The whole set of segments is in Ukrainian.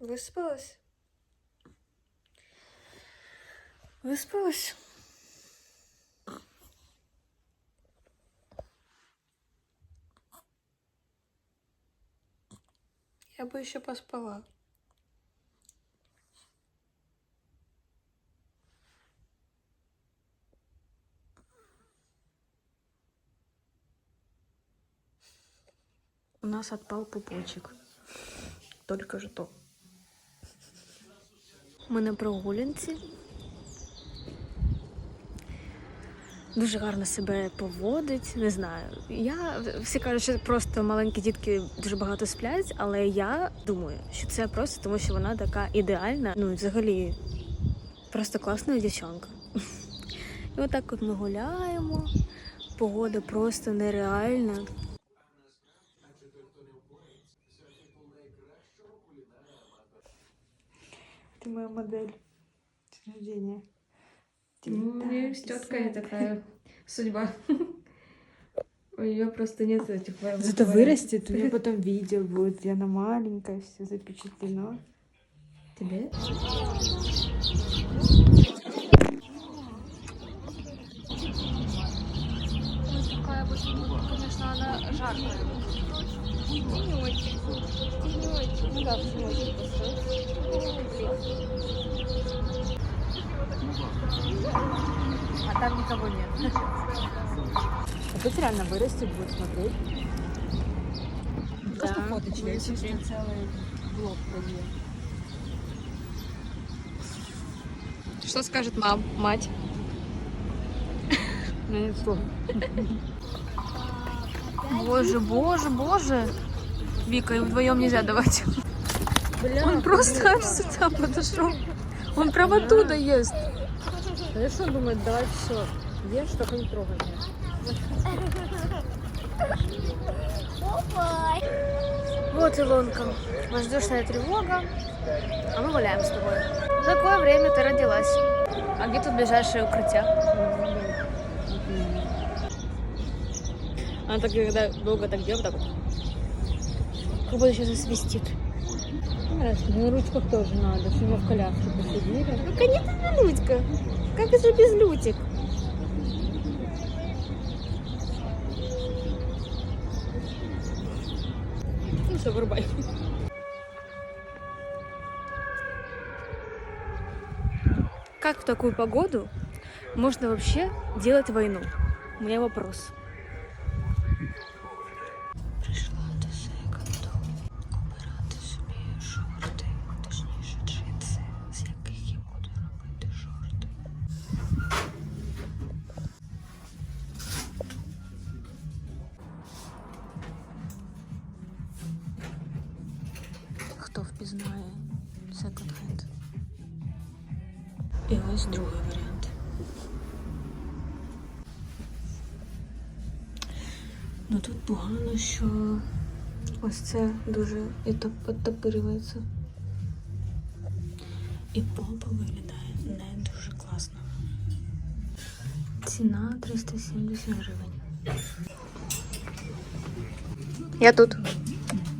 Виспалась? Виспалась? Я бы еще поспала. У нас отпал пупочек. Только что. Ми на прогулянці. Дуже гарно себе поводить, не знаю. Я всі кажуть, що просто маленькі дітки дуже багато сплять, але я думаю, що це просто тому, що вона така ідеальна. Ну, взагалі, просто класна дівчонка. І отак от ми гуляємо. Погода просто нереальна. Ты моя модель. День рождения. Ну, у нее с теткой такая судьба. У нее просто нет этих Зато вырастет, у нее потом видео будет, где она маленькая, все запечатлено. Тебе? Такая вот, конечно, она жаркая. Тенечек. Тенечек. Ну да, в тенечек постой. А там никого нет. А тут реально вырастет, будет смотреть. Да, Просто фоточки. Я целый блок пробью. Что скажет мам, мать? Ну, нет слов. Боже, боже, боже. Вика, им вдвоем нельзя давать. Он просто аж сюда подошел. Он прямо оттуда ест. А что думает, давай все. Ешь, только не трогай. Вот Илонка. Воздушная тревога. А мы гуляем с тобой. В какое время ты родилась? А где тут ближайшее укрытие? Она так, когда долго так делает, так вот. Как будто сейчас засвистит. На ручках тоже надо, что мы в коляске посидели. Ну, конечно, Людька. Как же без Лютик? Ну все, вырубай. Как в такую погоду можно вообще делать войну? У меня вопрос. Впізнає секонд-хенд? І ось другий варіант. Ну тут погано, що ось це дуже оттопирюється. І попа виглядає не дуже класно. Ціна 370 гривень. Я тут.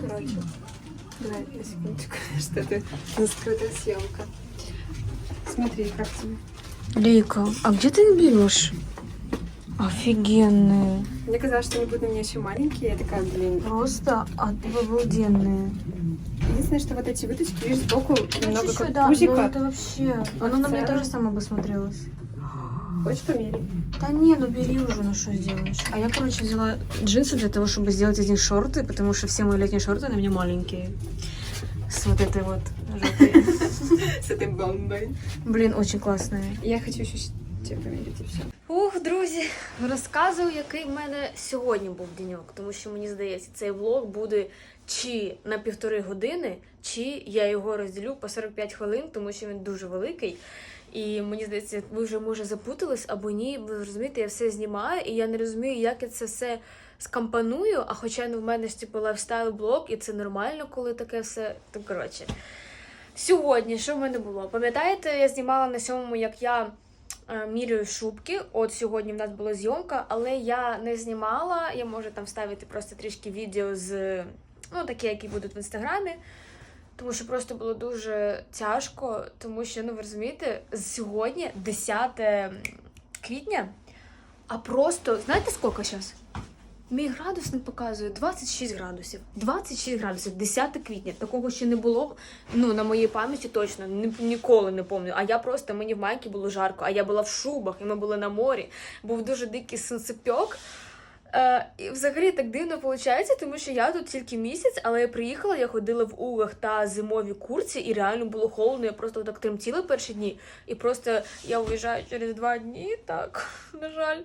Короче, давай на секундочку, что это за скрытая съемка. Смотри, как тебе. Лейка, а где ты их берешь? Офигенные. Мне казалось, что они будут у меня еще маленькие. Я такая, блин. Просто обалденные. Единственное, что вот эти выточки, видишь, сбоку немного как да, пузика. ну это вообще... Оно на мне тоже само бы смотрелось. Хочешь померить? Да не, ну бери уже, ну что сделаешь. А я, короче, взяла джинсы для того, чтобы сделать из них шорты, потому что все мои летние шорты на мне маленькие. С вот этой вот жопой. С этой бомбой. Блин, очень классные. Я хочу еще тебе померить и все. Ух, друзі, розказую, який в мене сьогодні був деньок, тому що мені здається, цей влог буде чи на півтори години, чи я його розділю по 45 хвилин, тому що він дуже великий. І мені здається, ви вже може запутались або ні. Ви розумієте, я все знімаю, і я не розумію, як я це все скомпоную. А хоча ну, в мене ж типу лайфстайл блог, і це нормально, коли таке все. То коротше. Сьогодні, що в мене було? Пам'ятаєте, я знімала на сьомому, як я е, міряю шубки. От сьогодні в нас була зйомка, але я не знімала. Я можу там вставити просто трішки відео з ну, такі, які будуть в інстаграмі. Тому що просто було дуже тяжко, тому що, ну ви розумієте, сьогодні 10 квітня, а просто, знаєте скільки зараз? Мій градусник показує 26 градусів. 26 градусів, 10 квітня. Такого ще не було. Ну, на моїй пам'яті точно ні, ніколи не пам'ятаю. А я просто мені в майці було жарко, а я була в шубах, і ми були на морі. Був дуже дикий сонцепьок. Е, і взагалі так дивно виходить, тому що я тут тільки місяць, але я приїхала, я ходила в угах та зимовій курці, і реально було холодно. Я просто так тремтіла перші дні. І просто я виїжджаю через два дні, так, на жаль.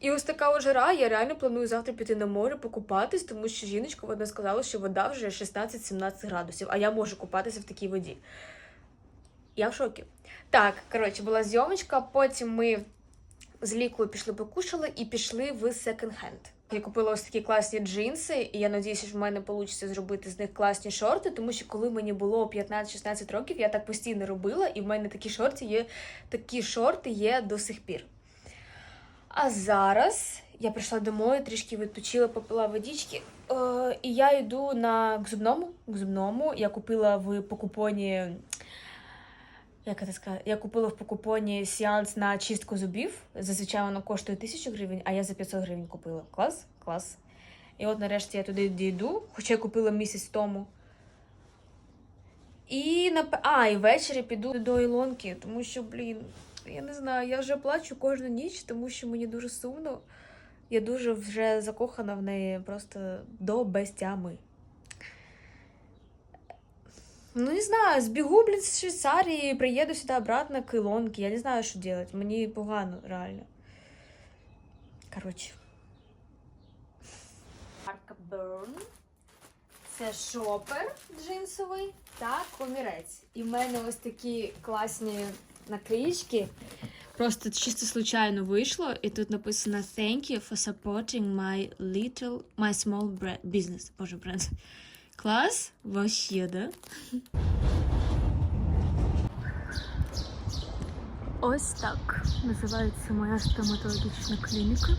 І ось така от жара, я реально планую завтра піти на море покупатись, тому що жіночка вона сказала, що вода вже 16-17 градусів, а я можу купатися в такій воді. Я в шокі. Так, коротше, була зйомочка, потім ми з лікою пішли покушали і пішли в секонд-хенд. Я купила ось такі класні джинси, і я надіюся, що в мене вийде зробити з них класні шорти, тому що коли мені було 15-16 років, я так постійно робила, і в мене такі шорти є, такі шорти є до сих пір. А зараз я прийшла домой, трішки відпочила, попила водички. Е, і я йду на к зубному. К зубному. Я купила в покупоні. Як це сказати? Я купила в покупоні сеанс на чистку зубів. Зазвичай воно коштує 1000 гривень, а я за 500 гривень купила. Клас? Клас. І от нарешті я туди дійду, хоча я купила місяць тому. І на а, і ввечері піду до Ілонки, тому що, блін, я не знаю, я вже плачу кожну ніч, тому що мені дуже сумно. Я дуже вже закохана в неї просто до безтями. Ну, не знаю, збігу, блін, з Швейцарії, приїду сюди обратно к Ілонки. Я не знаю, що робити. Мені погано, реально. Коротше. Марка Burn. Це шопер джинсовий та комірець. І в мене ось такі класні наклеїчки. Просто чисто случайно вийшло, і тут написано Thank you for supporting my little, my small business. Боже, бренд. Клас? Вообще, да? Ось так називається моя стоматологічна клініка.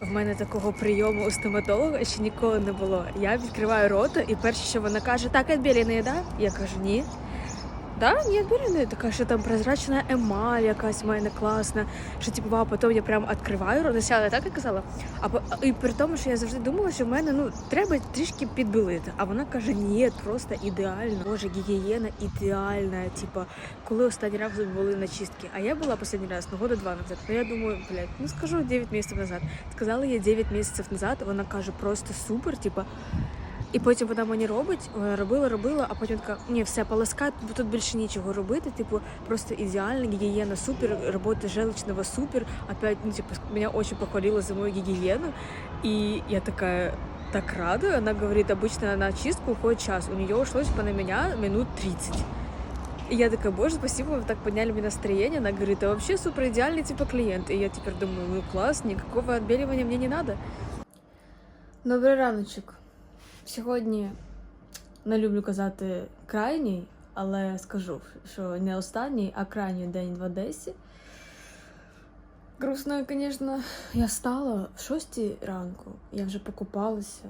В мене такого прийому у стоматолога ще ніколи не було. Я відкриваю рота, і перше, що вона каже, так, відбілена, да? Я кажу, ні. Да, ні, відбілена. Така, що там прозрачна емаль якась в мене класна. Що типу, вау, потім я прям відкриваю я так і казала. А і при тому, що я завжди думала, що в мене ну треба трішки підбілити. А вона каже, ні, просто ідеально. Боже, гігієна ідеальна. Типа, коли останній раз були на чистки. А я була останній раз, ну года два назад. Ну я думаю, блядь, ну скажу 9 місяців назад. Сказала я 9 місяців назад, вона каже, просто супер, типа. І потім вона мені робить, е, робила, робила, а потім така, ні, все, полоскай, бо тут більше нічого робити. Типу, просто ідеально, гігієна супер, робота желчного супер. Опять, ну, типу, меня очень похвалила за мою гигиену. И я такая, так рада. Она говорит, обычно на очистку уходит час. У нее ушло типа, на меня минут 30. И я такая, боже, спасибо, вы так подняли мне настроение. Она говорит, а вообще супер идеальный типа клиент. И я теперь думаю, ну класс, никакого отбеливания мне не надо. Добрий раночок. Сьогодні не люблю казати крайній, але скажу, що не останній, а крайній день в Одесі. Грустно, звісно, я встала в 6 ранку, я вже покупалася,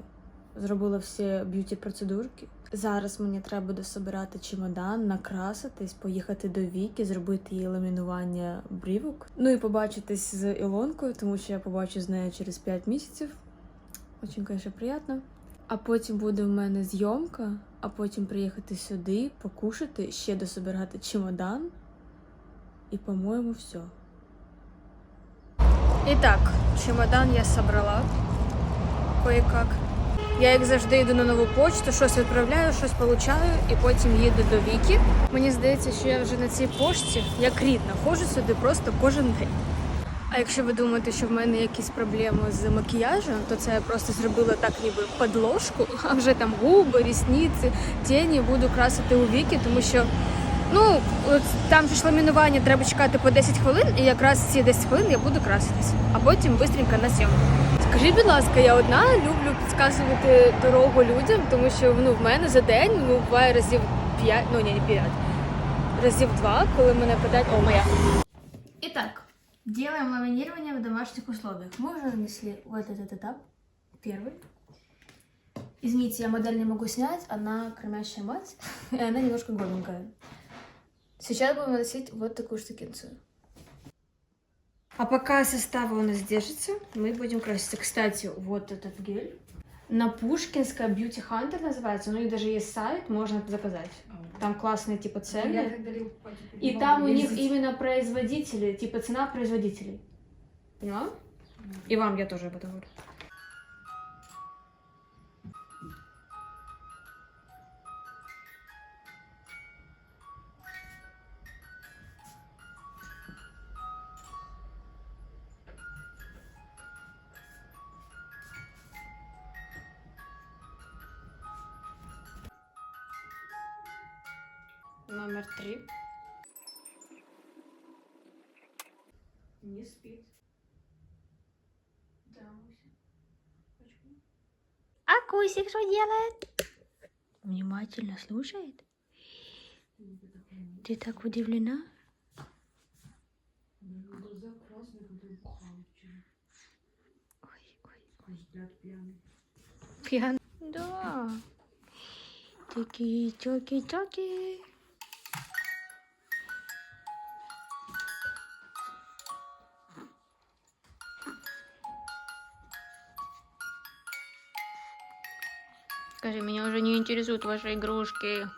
зробила всі б'юті процедурки. Зараз мені треба буде собирати чемодан, накраситись, поїхати до Віки, зробити їй ламінування брівок. Ну і побачитись з Ілонкою, тому що я побачу з нею через 5 місяців. Очень, звісно, приємно. А потім буде в мене зйомка, а потім приїхати сюди, покушати, ще дособирати чемодан. І, по-моєму, все. Так, чемодан я собрала. Кое-как. Я, як завжди, йду на нову почту, щось відправляю, щось получаю, і потім їду до Віки. Мені здається, що я вже на цій пошті, як рідна, ходжу сюди просто кожен день. А якщо ви думаєте, що в мене якісь проблеми з макіяжем, то це я просто зробила так, ніби подложку, а вже там губи, рісниці, тіні буду красити у віки, тому що ну от там ж ламінування треба чекати по 10 хвилин, і якраз ці 10 хвилин я буду краситись, а потім швидко на зйомку. Скажіть, будь ласка, я одна люблю підказувати дорогу людям, тому що ну, в мене за день ну, буває разів 5, ну ні, не 5, разів 2, коли мене питають, о, моя. І так, Делаем ламинирование в домашних условиях. Мы уже нанесли вот этот этап, первый. Извините, я модель не могу снять, она кормящая мать, и она немножко голенькая. Сейчас будем наносить вот такую штукенцию. А пока состав у нас держится, мы будем краситься. Кстати, вот этот гель. На Пушкинская Beauty Hunter называется. У них даже есть сайт, можно заказать. Там классные типа цены. И там у них именно производители, типа цена производителей. Поняла? И вам я тоже об этом говорю. Номер три. Не спит. Да, Муся. Почему? А Кусик что делает? Внимательно слушает. Ты так удивлена? Ой, ой, Пьян. Да. Такие чоки-чоки. Скажи, меня уже не интересуют ваши игрушки.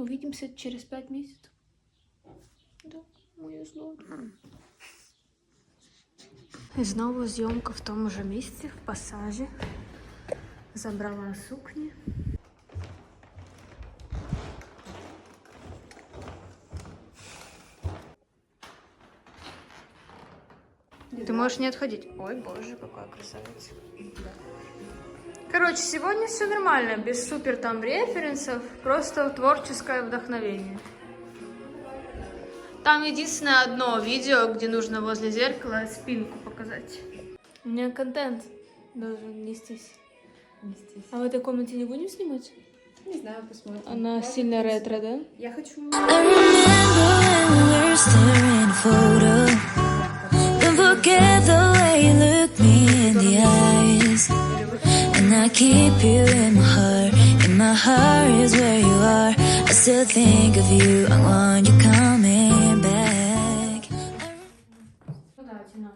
Увидимся через пять месяцев. Да, моє слово. Знову зйомка в тому же місці, в пасажі. Забрала сукні. Ты можешь не отходить. Ой, боже, какая красавица. Короче, сегодня все нормально, без супер там референсов, просто творческое вдохновение. Там единственное одно видео, где нужно возле зеркала спинку показать. У меня контент должен нестись. А в этой комнате не будем снимать? Не знаю, посмотрим. Она сильно ретро, да? Я хочу... I I keep you in my heart. And my heart is where you are. I still think of you. I want you coming back. Ну?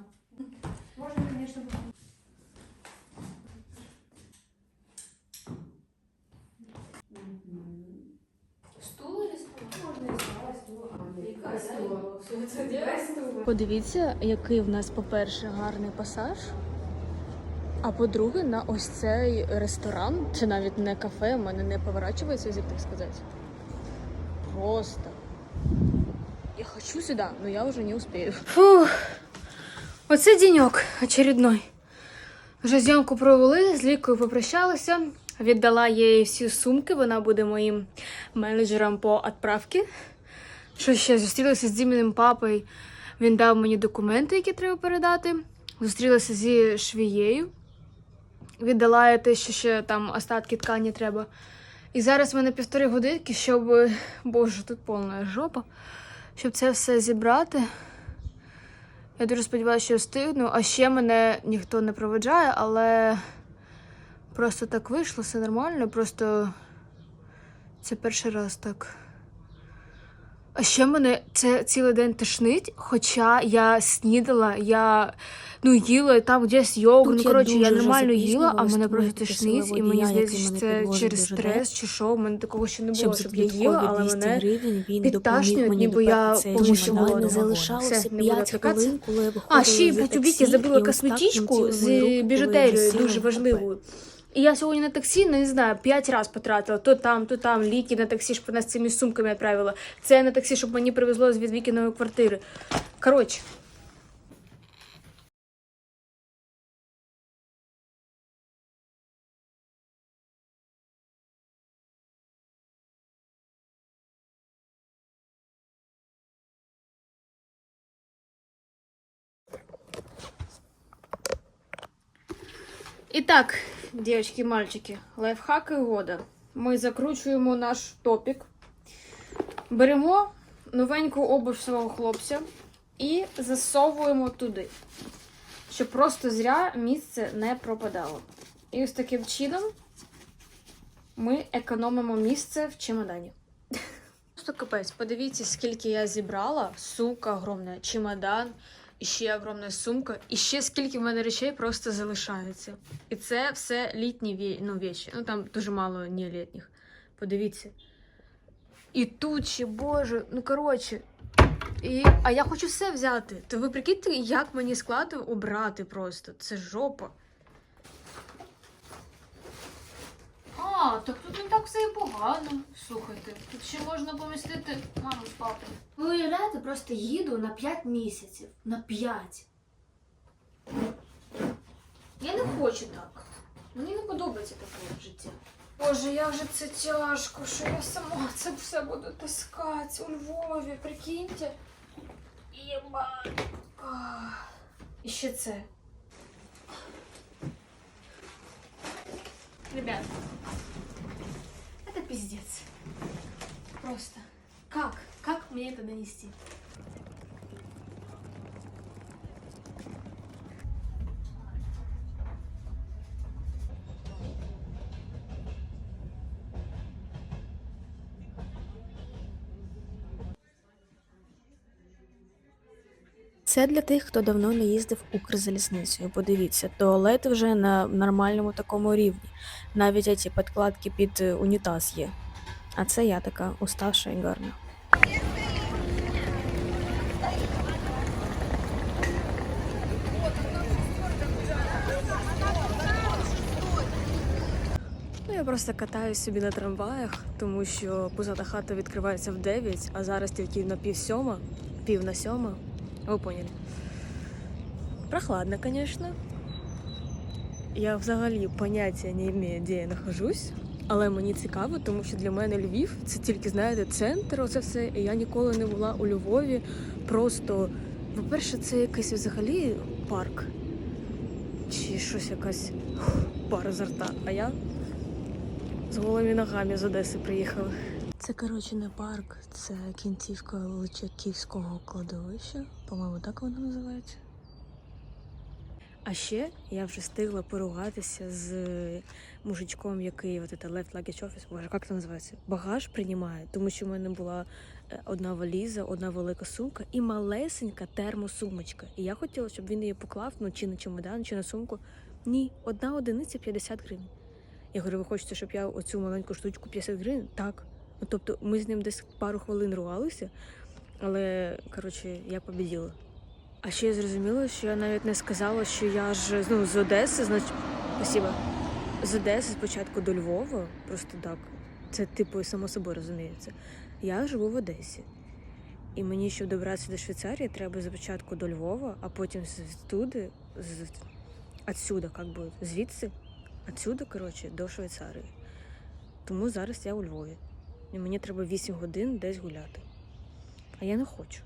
Подивіться, який в нас, по-перше, гарний пасаж. А по-друге, на ось цей ресторан, це навіть не кафе, у мене не поворачується язик, так сказати. Просто. Я хочу сюди, но я вже не успею. Фух. Оце денек очередной. Вже зйомку провели, з Лікою попрощалася, віддала їй всі сумки, вона буде моїм менеджером по відправці. Що ще зустрілася з Діміним папою. Він дав мені документи, які треба передати. Зустрілася зі швією. Віддала те, що ще там остатки ткані треба. І зараз в мене півтори годинки, щоб. Боже, тут повна жопа. Щоб це все зібрати. Я дуже сподіваюся, що встигну. А ще мене ніхто не проведжає, але просто так вийшло, все нормально. Просто це перший раз так. А ще мене це цілий день тошнить, хоча я снідала, я ну їла там десь йогу. Тут Ну коротше, я дуже нормально їла, а мене просто я тошнить, і мені здається, що це через стрес чи що. У мене такого ще не було, Щоб щоб я їла, але мене підташнюють, ніби я повністю чемодан. Не залишалося не буду 5 відвлекатися. хвилин, коли я виходила А, ще й з і ось так косметичку з біжутерією дуже важливою. І я сьогодні на таксі, ну, не знаю, п'ять разів потратила. То там, то там, ліки на таксі, щоб нас цими сумками відправила. Це на таксі, щоб мені привезло з від Вікіної квартири. Коротше, Итак, девочки и мальчики, лайфхаки года. Ми закручуємо наш топік, беремо новеньку обув свого хлопця і засовуємо туди, щоб просто зря місце не пропадало. І ось таким чином ми економимо місце в чемодані. Просто капець, подивіться, скільки я зібрала. Сумка огромна, чемодан, і ще огромна сумка, і ще скільки в мене речей просто залишається. І це все літні ну, вещі. Ну там дуже мало не літніх. Подивіться. І тут ще, боже, ну коротше. І... А я хочу все взяти. То ви прикиньте, як мені складно обрати просто. Це жопа. А, так тут не так все і погано. Слухайте, тут ще можна помістити маму з папою. Ви уявляєте, просто їду на 5 місяців. На 5. Я не хочу так. Мені не подобається таке життя. Боже, як же це тяжко, що я сама це все буду таскати у Львові, прикиньте. Єба. Ах. І ще це. Ребят, это пиздец. Просто. Как? Как мне это донести? Це для тих, хто давно не їздив Укрзалізницею. Подивіться, туалети вже на нормальному такому рівні. Навіть ці підкладки під е, унітаз є. А це я така уставша і гарна. Ну, я просто катаюсь собі на трамваях, тому що позата хата відкривається в 9, а зараз тільки на пів сьома, пів на сьома. Ви поняли. Прохладно, звісно. Я взагалі поняття не маю, де я нахожусь. Але мені цікаво, тому що для мене Львів це тільки, знаєте, центр, оце все. І я ніколи не була у Львові. Просто, по-перше, це якийсь взагалі парк. Чи щось якась пара з рта. А я з голими ногами з Одеси приїхала. Це, коротше, не парк, це кінцівка Личаківського кладовища. По-моєму, так воно називається. А ще я вже встигла поругатися з мужичком, який от це left luggage office, боже, як це називається? Багаж приймає, тому що в мене була е, одна валіза, одна велика сумка і малесенька термосумочка. І я хотіла, щоб він її поклав, ну чи на чемодан, чи на сумку. Ні, одна одиниця 50 гривень. Я говорю, ви хочете, щоб я оцю маленьку штучку 50 гривень? Так. Ну, тобто ми з ним десь пару хвилин ругалися, але коротше, я побіділа. А ще я зрозуміла, що я навіть не сказала, що я ж ну, з Одеси, значить, спасибо. З Одеси спочатку до Львова, просто так. Це типу само собою розуміється. Я живу в Одесі. І мені, щоб добратися до Швейцарії, треба спочатку до Львова, а потім звідти, з отсюда, як би, звідси, отсюда, коротше, до Швейцарії. Тому зараз я у Львові. І мені треба 8 годин десь гуляти. А я не хочу.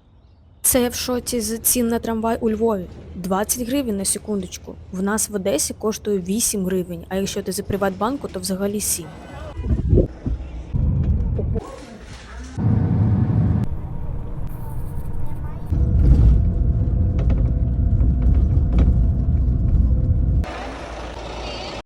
Це я в шоці з цін на трамвай у Львові. 20 гривень на секундочку. В нас в Одесі коштує 8 гривень, а якщо ти за Приватбанку, то взагалі 7.